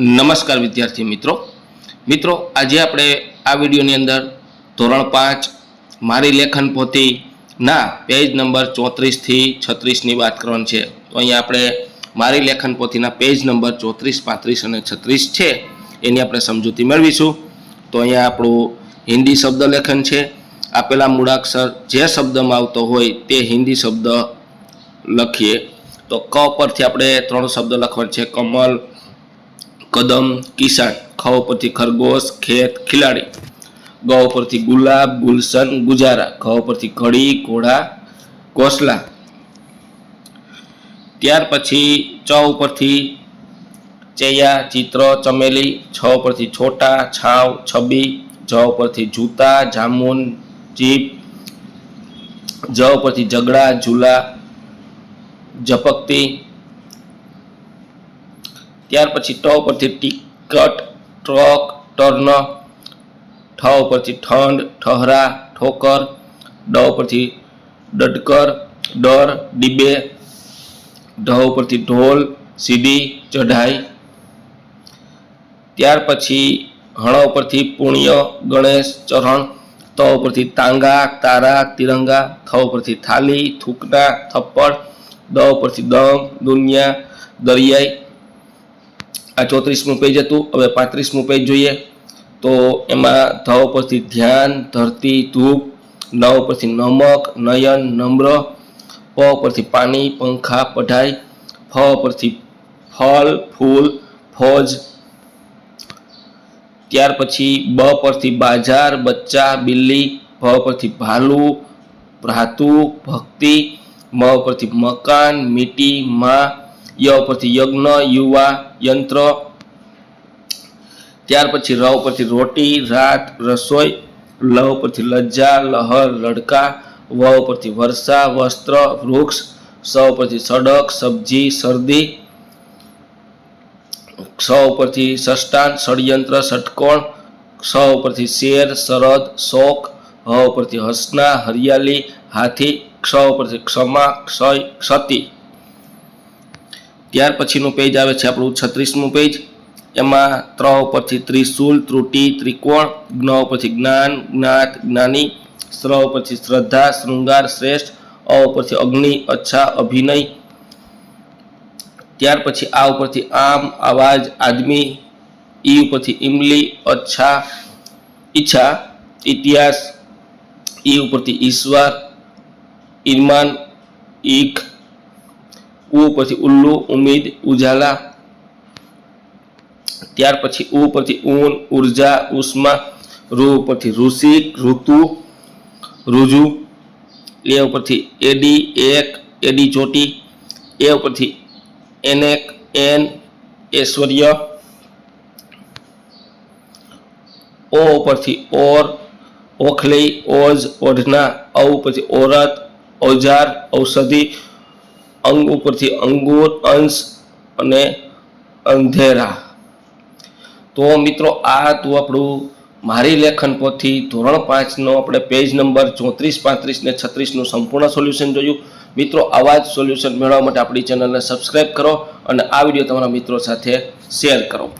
નમસ્કાર વિદ્યાર્થી મિત્રો. મિત્રો, આજે આપણે આ વિડીયોની અંદર ધોરણ પાંચ મારી લેખન પોથીના પેજ નંબર ચોત્રીસથી છત્રીસની વાત કરવાની છે. તો અહીંયા આપણે મારી લેખન પોથીના પેજ નંબર ચોત્રીસ, પાંત્રીસ અને છત્રીસ છે. એની આપણે સમજૂતી મેળવીશું. તો અહીંયા આપણું હિન્દી શબ્દ લેખન છે. આપેલા મૂળાક્ષર જે શબ્દમાં આવતો હોય તે હિન્દી શબ્દ લખીએ. તો ક પરથી આપણે ત્રણ શબ્દ લખવાના છે. કમલ કદમ, કિસાન ખ પરથી ખરગોશ, ખેત, ખિલાડી. ગૌ પરથી ગુલાબ, ગુલશન, ગુજારા. ઘઉં પરથી ઘડી, ઘોડા, કોસલા. ત્યાર પછી ચ ઉપરથી ચૈયા, ચિત્ર, ચમેલી. છ પરથી છોટા, છાવ, છબી. જ પરથી જૂતા જામુન જીપ જ પરથી ઝઘડા, ઝૂલા, ઝપકતી. ત્યાર પછી ટ પરથી ટિકટ ટ્રક ટર્ન ઠ ઉપરથી ઠંડ ઠહરા ઠોકર ડ ઉપરથી ડડકર ડર ડીબે ઢ ઉપરથી ઢોલ સીડી ચઢાઈ ત્યાર પછી હણ ઉપરથી પુણ્ય ગણેશ ચરણ ત ઉપરથી તાંગા તારા તિરંગા થ ઉપરથી થાલી થૂકના થપ્પડ દ ઉપરથી દમ દુનિયા દરિયાઈ આ ચોત્રીસમું પેજ હતું. હવે પાંત્રીસમું પેજ જોઈએ. તો એમાં ધ ઉપરથી ધ્યાન, ધરતી, ધૂપ ન ઉપરથી નમક, નયન, નમ્ર, પ ઉપરથી પાણી, પંખા, પઢાઈ, ફ ઉપરથી ફળ, ફૂલ, ફોજ. ત્યાર પછી બ પરથી બાજાર, બચ્ચા, બિલ્લી ભ પરથી ભાલુ, ભ્રાતુ, ભક્તિ, મ પરથી મકાન, મીટી, માં ય પરથી યજ્ઞ, યુવા, યંત્ર, ત્યાર પછી ર પરથી રોટી, રાત, રસોઈ, લ પરથી લજ્જા, લહર, લડકા, વ પરથી વર્ષા વસ્ત્ર, વૃક્ષ, સ પરથી સડક, સબ્જી, શરદી ક્ષ ઉપરથી સષ્ટાન, ષડયંત્ર, ષટકોણ ક્ષ ઉપરથી શેર, શરદ, શોક, હ ઉપરથી હસના હરિયાળી હાથી, ક્ષ ઉપરથી ક્ષમા, ક્ષય, ક્ષતિ. ત્યાર પછીનું પેજ આવે છે આપણું છત્રીસમું પેજ એમાં ત્ર ઉપરથી ત્રિશુલ, ત્રુટિ, ત્રિકોણ, જ્ઞ ઉપરથી જ્ઞાન, જ્ઞાત, જ્ઞાની, સ્ર ઉપરથી શ્રદ્ધા, શૃંગાર, શ્રેષ્ઠ, અ ઉપરથી અગ્નિ, અચ્છા, અભિનય. ત્યાર પછી આ ઉપરથી આમ અવાજ આદમી. ઈ ઉપરથી ઇમલી, અચ્છા, ઈચ્છા, ઇતિહાસ. ઈ ઉપરથી ઈશ્વર ઈરમાન ઈક ઉ ઉપરથી ઉલ્લુ ઉમીદ ઉજાલા ત્યાર પછી ઉ ઉપરથી ઊન ઉર્જા ઉષ્મા રૂ ઉપરથી ઋષિક ઋતુ રુજુ એ ઉપરથી એડી એક એડી ચોટી એ ઉપરથી એનેક એન ઐશ્વર્ય ઓ ઉપરથી ઓર ઓખલી ઓજ ઓઢના અ ઉપરથી ઓરત ઓજાર ઔષધિ અંગ ઉપરથી અંગૂર અંશ અને અંધેરા. તો મિત્રો, આ હતું આપણું મારી લેખન પોથી ધોરણ પાંચનો આપણે પેજ નંબર ચોત્રીસ, પાંત્રીસ ને છત્રીસનું સંપૂર્ણ સોલ્યુશન જોયું. મિત્રો, આવા જ સોલ્યુશન મેળવવા માટે આપણી ચેનલને સબસ્ક્રાઈબ કરો અને આ વીડિયો તમારા મિત્રો સાથે શેર કરો.